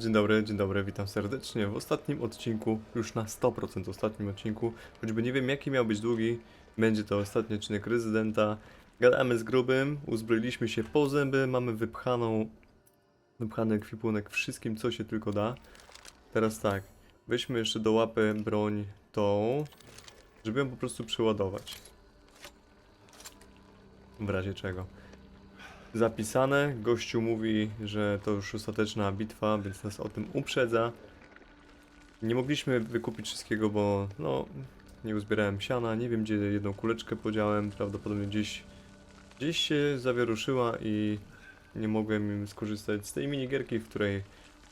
Dzień dobry, dzień dobry, witam serdecznie w ostatnim odcinku, już na 100% ostatnim odcinku, choćby nie wiem jaki miał być długi, będzie to ostatni odcinek Rezydenta. Gadamy z grubym, uzbroiliśmy się po zęby, mamy wypchaną, wypchany ekwipunek wszystkim co się tylko da. Teraz tak, weźmy jeszcze do łapy broń tą, żeby ją po prostu przeładować. W razie czego zapisane. Gościu mówi, że to już ostateczna bitwa, więc nas o tym uprzedza. Nie mogliśmy wykupić wszystkiego, bo no, nie uzbierałem siana, nie wiem gdzie jedną kuleczkę podziałem, prawdopodobnie gdzieś, gdzieś się zawieruszyła i nie mogłem skorzystać z tej minigierki, w której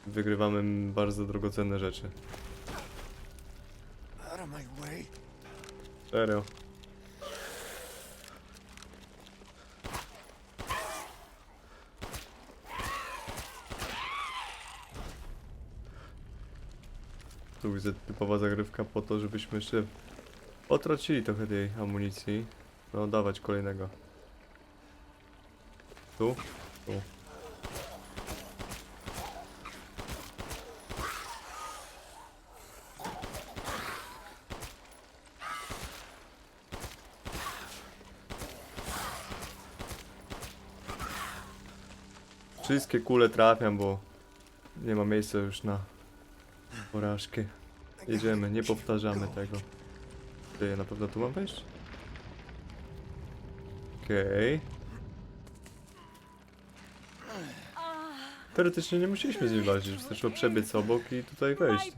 wygrywamy bardzo drogocenne rzeczy. Serio. Tu widzę typowa zagrywka po to, żebyśmy jeszcze potracili trochę tej amunicji. No, dawać kolejnego. Tu? Tu. Wszystkie kule trafiam, bo nie ma miejsca już na porażkę. Jedziemy, nie powtarzamy tego. Ty, na pewno tu mam wejść? Okej. Teoretycznie nie musieliśmy z nim walczyć, wystarczyło przebiec obok i tutaj wejść.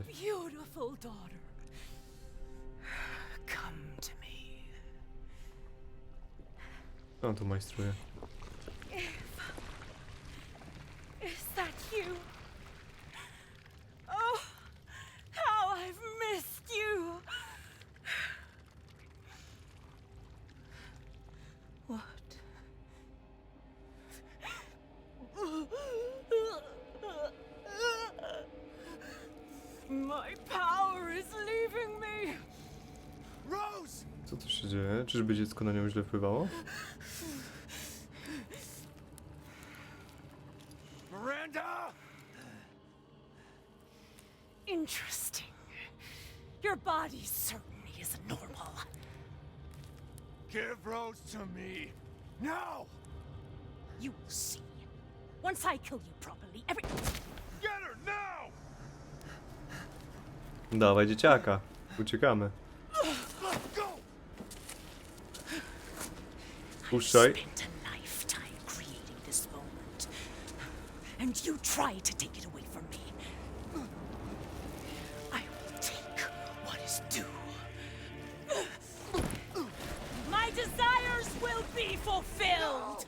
On tu majstruje? Is that you? Czyżby dziecko na nią źle wpływało? Miranda! Interesting. Your body certainly isn't normal. Give Rose to me. Now! You will see. Once I kill you properly, every. Get her now! Dawaj dzieciaka. Uciekamy. Puszczaj. spent a lifetime creating this moment, and you try to take it away from me. I will take what is due. My desires will be fulfilled.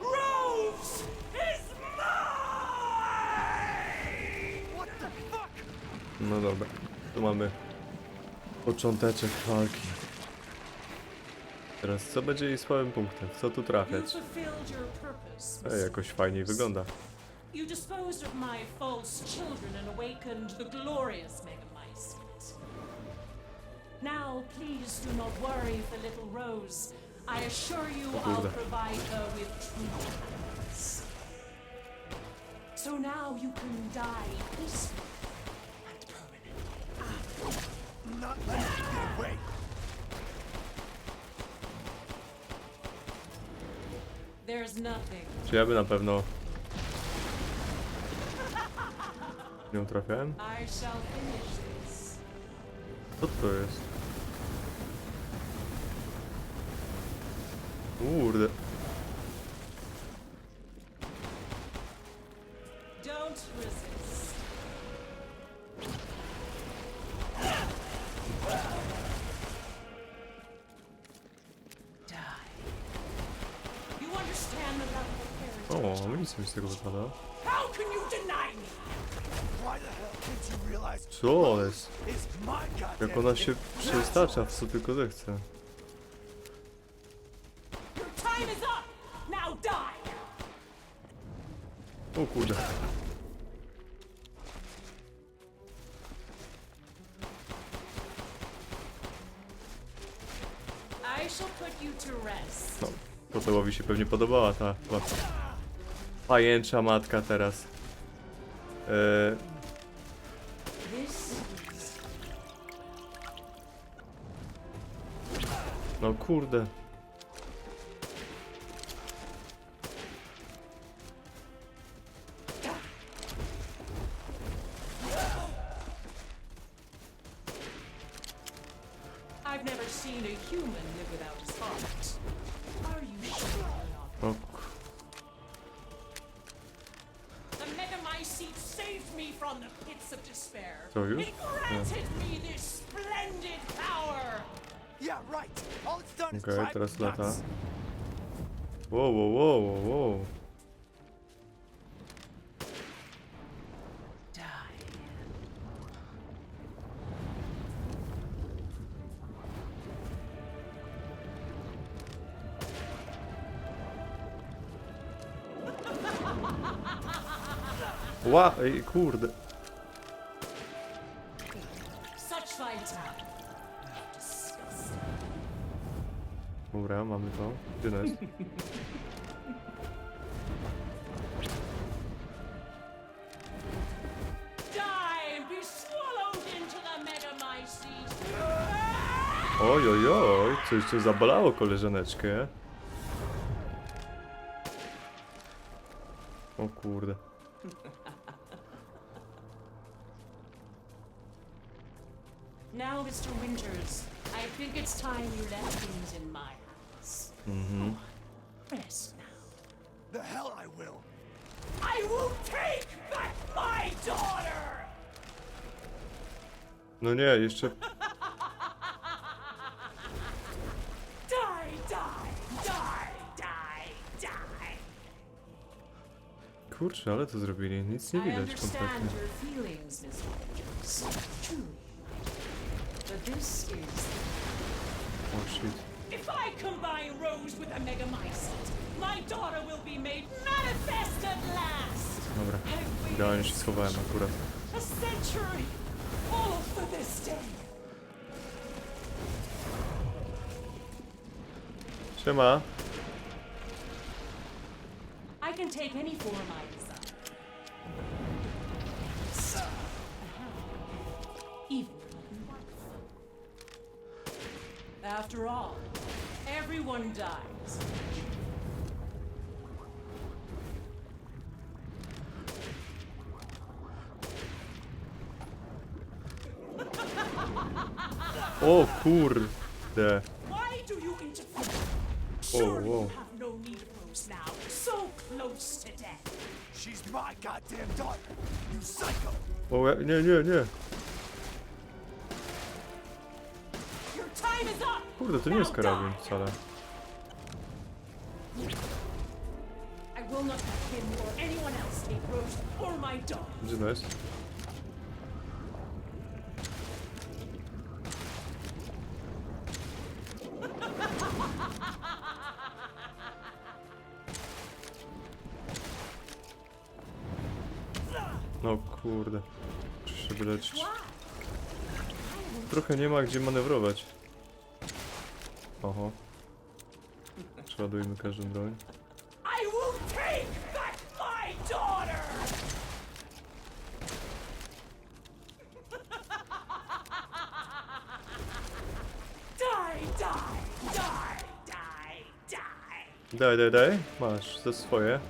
Rose is mine. What the fuck? No dobra. Tu mamy począteczek walki. Teraz co będzie jej słabym punktem? Co tu trafiać? Ej, jakoś fajniej wygląda. You disposed of my false children and awakened the glorious Megamycete. Now, please do not worry for little Rose. I assure you I'll provide her with true happiness. So now you can die peacefully and permanently. Not letting you get away. There's nothing Czy ja by na pewno... Nią trafiałem? I shall finish this. Co to jest? Kurde. Mi z tego wypada. Co jest? Jak ona się thing? przestacza w co tylko zechce. O kurde. No, Potełowi się pewnie podobała ta łatwa. Pajęcza matka teraz. Is no kurde. I've never seen a human live without his heart. Are you sure you're not? From the pits of despair. Co już? It granted me this splendid power. Yeah, right. All it's done is drive teraz lata. nuts. Wow, wow, wow, wow, wow. Ła, ej, kurde. Dobra, mamy to. Gdzie ona jest? Oj, oj, oj, coś tu zabolało koleżaneczkę. O kurde. Now, Mr. Winters, I think it's time you left things in my hands. Mhm. Rest now. The hell I will. I will take back my daughter! No nie, jeszcze... Die, die, die, die, die. Kurczę, ale to zrobili. Nic nie I widać understand kompletnie. Your feelings, Miss Winters. Truly. But this is... O shit. If I combine Rose with a Megamycete, my daughter will be made manifest at last! Dobra, I've idealnie się schowałem akurat. a century, all for this day. Siema. I can take any form I desire. After all, everyone dies. Oh, o kurde. Why do you interfere? Oh, Surely whoa. you have no need of Rose now, so close to death. She's my goddamn daughter. You psycho. O, ja- nie, nie, nie. Kurde, to nie jest karabin wcale. Gdzie to jest? No kurde. Muszę się wyleczyć. Trochę nie ma gdzie manewrować. Oho. Przeładujmy każdą broń. I will take back my daughter! die, die, die, die, die. Daj, daj, daj. Masz, za swoje.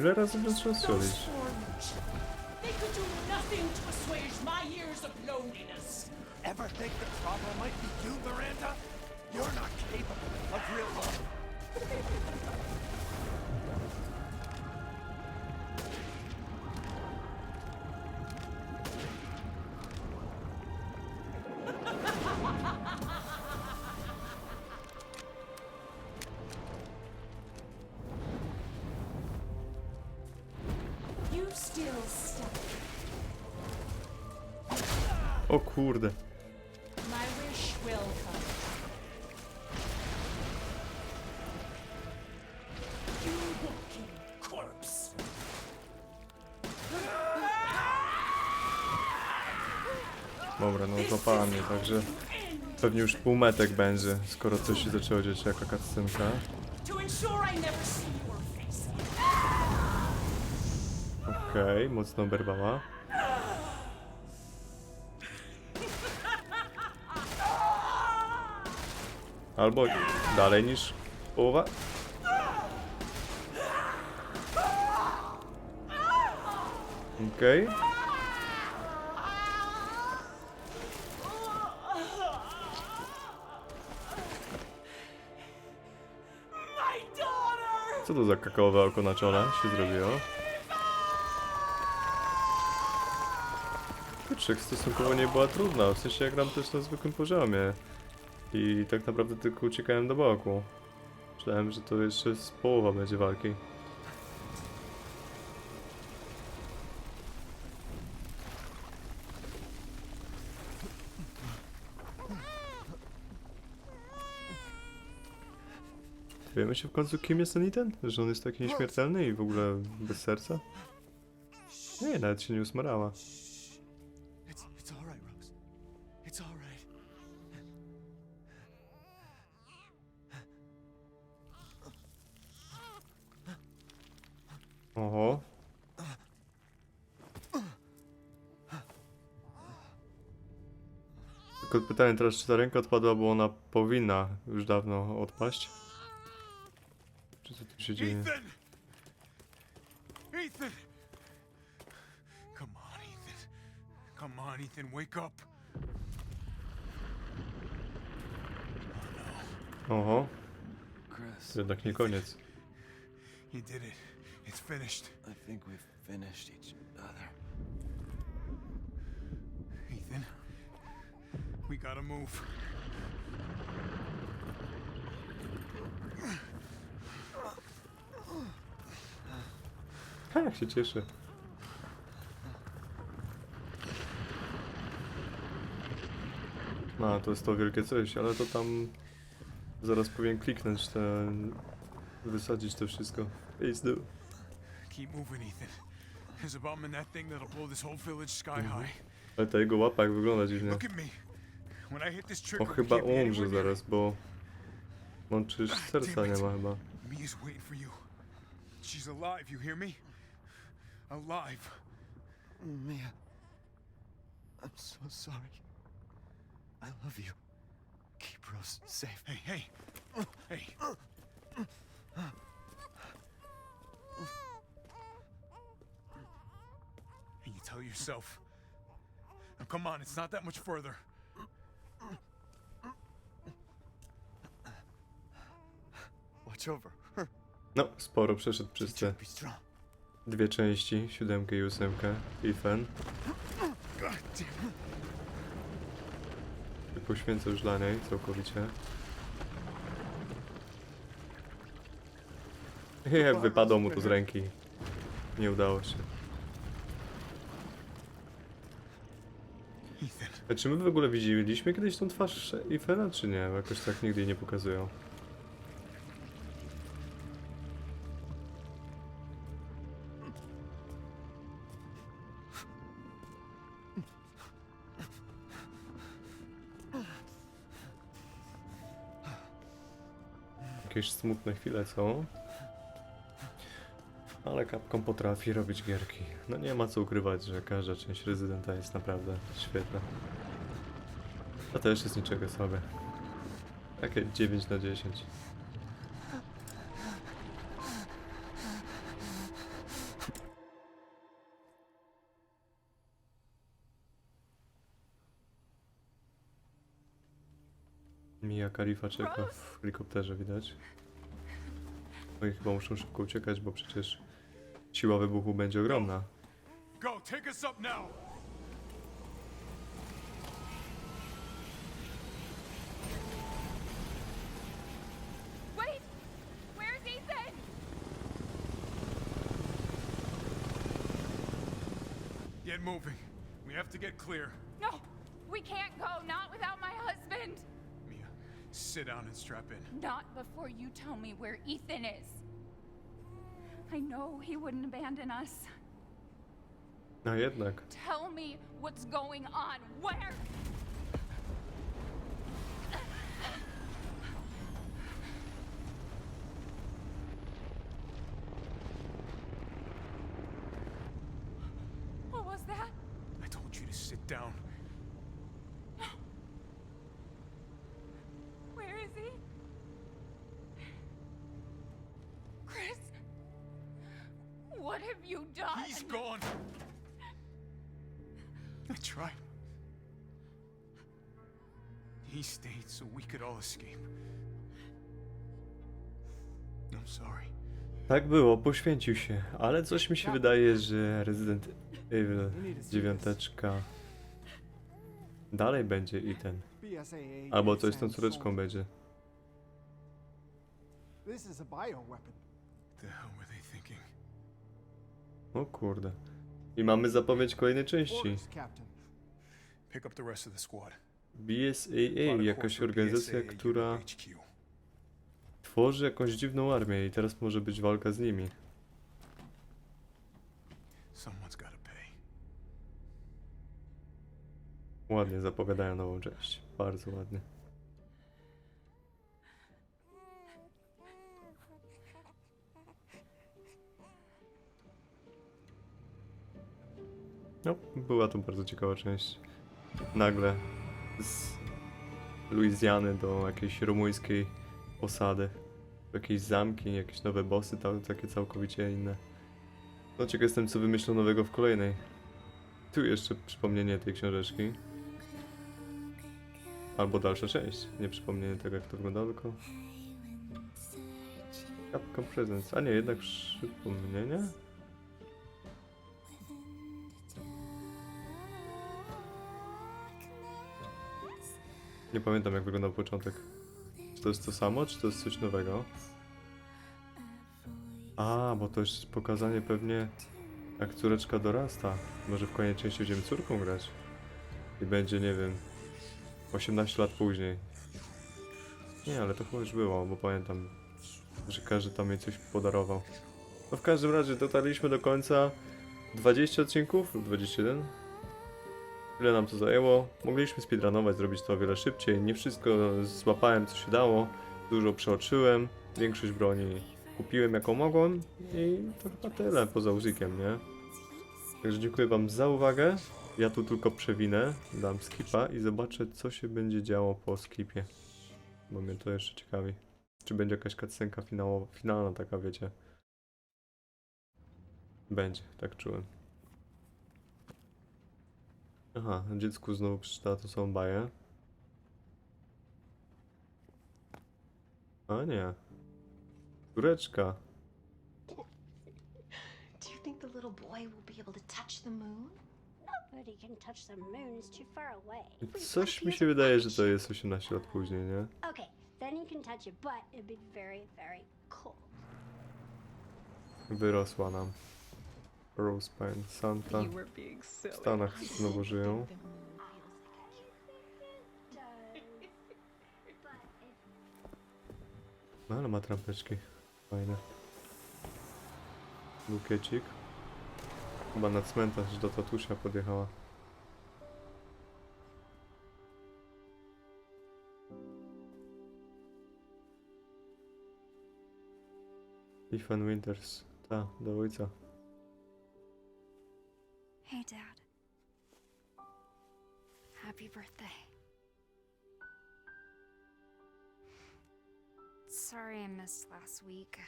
Ile razy by trzeba Those strzelić? they could do nothing to assuage my years of loneliness. Ever think the problem might be you, Miranda? You're not capable of real love. O kurde. My wish will come. You walking corpse. Dobra, no złapała mnie, także Pewnie już półmetek będzie, skoro coś się zaczęło dziać, jaka cutscenka. To ensure I never see your face. Okej, mocno oberwała. Albo dalej niż połowa. Okej. Daughter! Co to za kakaowe oko na czole się zrobiło? Kurczę, stosunkowo nie była trudna, w sensie ja gram też na zwykłym poziomie. I tak naprawdę tylko uciekałem do boku. Myślałem, że to jeszcze z połowa będzie walki. Wiemy się w końcu kim jest ten? Że on jest taki nieśmiertelny i w ogóle bez serca? Nie, nawet się nie usmarała. Pytanie teraz, czy ta ręka odpadła, bo ona powinna już dawno odpaść? Czy co tu się dzieje? Ethan! Ethan! Come on, Ethan. Come on, Ethan, wake up. Oho, Chris, to jednak nie koniec. You did it. It's finished. I think we've finished each other. Ethan, we gotta move. Jak się cieszę. No, to jest to wielkie coś, ale to tam zaraz powinien kliknąć ten... wysadzić to wszystko. Please do. Keep moving, Ethan. There's a bomb in that thing that'll blow this whole village sky high. Ale ta jego łapa jak wygląda dziwnie. Look at me. When I hit this On trigger, we chyba can't be umrze anywhere near zaraz, bo... On czyż serca nie ma chyba. Mia's waiting for you. She's alive, you hear me? Alive. Mia, I'm so sorry. I love you. Keep Rose safe. Hey, hey. Hey. And you tell yourself. Now come on, it's not that much further. No, sporo przeszedł przez te dwie części, siódemkę i ósemkę. Ethan. Poświęcę już dla niej całkowicie. Jak wypadło mu to z ręki. Nie udało się. A czy my w ogóle widzieliśmy kiedyś tą twarz Ethana, czy nie? Jakoś tak nigdy jej nie pokazują. Jakieś smutne chwile są. Ale Capcom potrafi robić gierki. No nie ma co ukrywać, że każda część Rezydenta jest naprawdę świetna. To też jest niczego sobie. Takie 9 na 10. Mia Khalifa czeka w helikopterze, widać. No i chyba muszą szybko uciekać, bo przecież siła wybuchu będzie ogromna. Go, take us up now. Wait! Where's Ethan? Get moving. We have to get clear. No, we can't go. Not without my Sit down and strap in. Not before you tell me where Ethan is. I know he wouldn't abandon us. No jednak. Tell me what's going on. Where? What was that? I told you to sit down. What have you done? He's gone. I tried. He stayed so we could all escape. I'm sorry. Tak było, poświęcił się, ale coś mi się wydaje, że Resident Evil 9 dalej będzie i ten. Albo coś z tą córeczką będzie. This is a bioweapon. The hell were they thinking? O kurde. I mamy zapowiedź kolejnej części. Orders, Captain. Pick up the rest of the squad. BSAA, jakaś organizacja, która tworzy jakąś dziwną armię i teraz może być walka z nimi. Ładnie zapowiadają nową część. Bardzo ładnie. No, była to bardzo ciekawa część. Nagle z Luizjany do jakiejś rumuńskiej osady. Jakieś zamki, jakieś nowe bossy, tam takie całkowicie inne. No ciekaw jestem co wymyślą nowego w kolejnej. Tu jeszcze przypomnienie tej książeczki. Albo dalsza część. Nie przypomnienie tego jak to wyglądało, tylko... Capcom Presents. A nie, jednak przypomnienie? Nie pamiętam jak wyglądał początek. Czy to jest to samo, czy to jest coś nowego? A, bo to jest pokazanie pewnie jak córeczka dorasta. Może w kolejnej części będziemy córką grać. I będzie, nie wiem, 18 lat później. Nie, ale to chyba już było, bo pamiętam, że każdy tam jej coś podarował. No w każdym razie dotarliśmy do końca 20 odcinków lub 21. Ile nam to zajęło? Mogliśmy speedrunować, zrobić to o wiele szybciej. Nie wszystko złapałem, co się dało. Dużo przeoczyłem. Większość broni kupiłem, jaką mogłem. I to chyba tyle, poza uzikiem, nie? Także dziękuję wam za uwagę. Ja tu tylko przewinę, dam skipa i zobaczę, co się będzie działo po skipie. Bo mnie to jeszcze ciekawi. Czy będzie jakaś cutscenka finałowa, finalna taka, wiecie? Będzie, tak czułem. Aha, dziecku znowu przeczytała to są baję. A nie. Córeczka. Do you think the little boy will be able to touch the moon? Nobody can touch the moon, it's too far away. Coś mi się wydaje, że to jest 18 lat później, nie? Okay, then you can touch it, but it'd be very, very cold. Wyrosła nam. Rose Pine Santa. W Stanach znowu żyją. No ale ma trampeczki. Fajne. Bukiecik. Chyba na cmentarz do tatusia podjechała. Ethan Winters. Ta, do ojca. Hey, Dad. Happy birthday. Sorry I missed last week.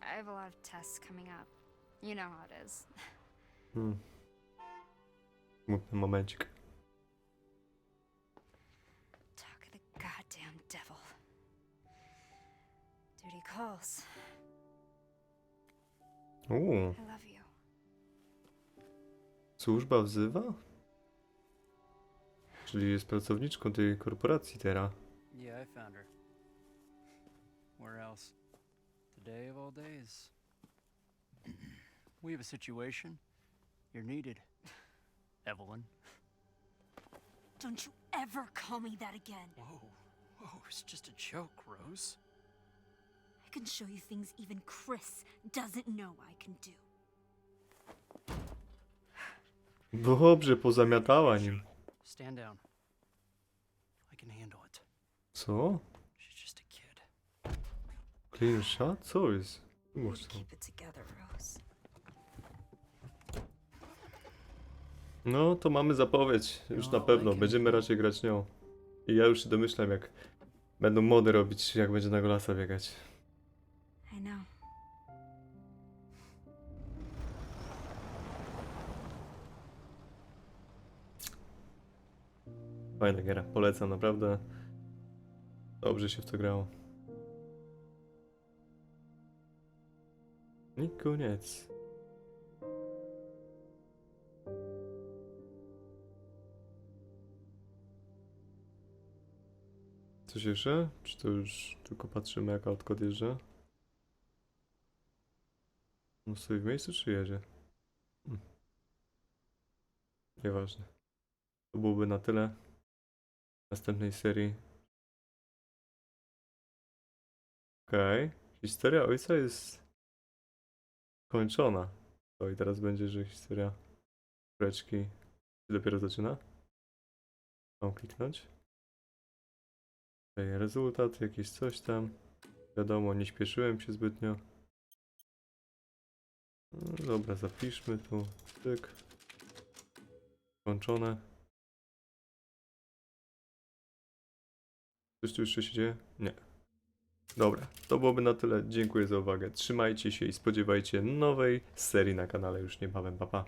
I have a lot of tests coming up. You know how it is. Hmm. Smutny momencik. Talk of the goddamn devil. Duty calls. Uuu, I love you. Służba wzywa? Czyli jest pracowniczką tej korporacji teraz. Yeah, I found her. Where else? Today of all days. we have a situation. You're needed. Evelyn. Don't you ever call me that again. Whoa. Whoa, it's just a joke, Rose. I can show you things even Chris doesn't know I can do. Dobrze, pozamiatała nim. Stand down. I can handle it. Co? She's just a kid. Clean shot? Co jest? Mów co. Keep it together, Rose. No, to mamy zapowiedź. Już na No, pewno. Będziemy raczej grać nią. I ja już się domyślam, jak będą mody robić, jak będzie na golasa biegać. I know. Fajna. Polecam, naprawdę. Dobrze się w to grało. I koniec. Coś jeszcze? Czy to już tylko patrzymy jak autko odjeżdża? No stoi w miejscu czy jedzie? Hmm. Nieważne. To byłoby na tyle następnej serii. Okej. Historia ojca jest kończona. To i teraz będzie, że historia kureczki się dopiero zaczyna. Mam kliknąć. Tutaj rezultat, jakiś coś tam. Wiadomo, nie śpieszyłem się zbytnio. No, dobra, zapiszmy tu. Tyk. Kończone. Coś tu jeszcze się dzieje? Nie. Dobra, to byłoby na tyle. Dziękuję za uwagę. Trzymajcie się i spodziewajcie nowej serii na kanale już niebawem. Pa, pa.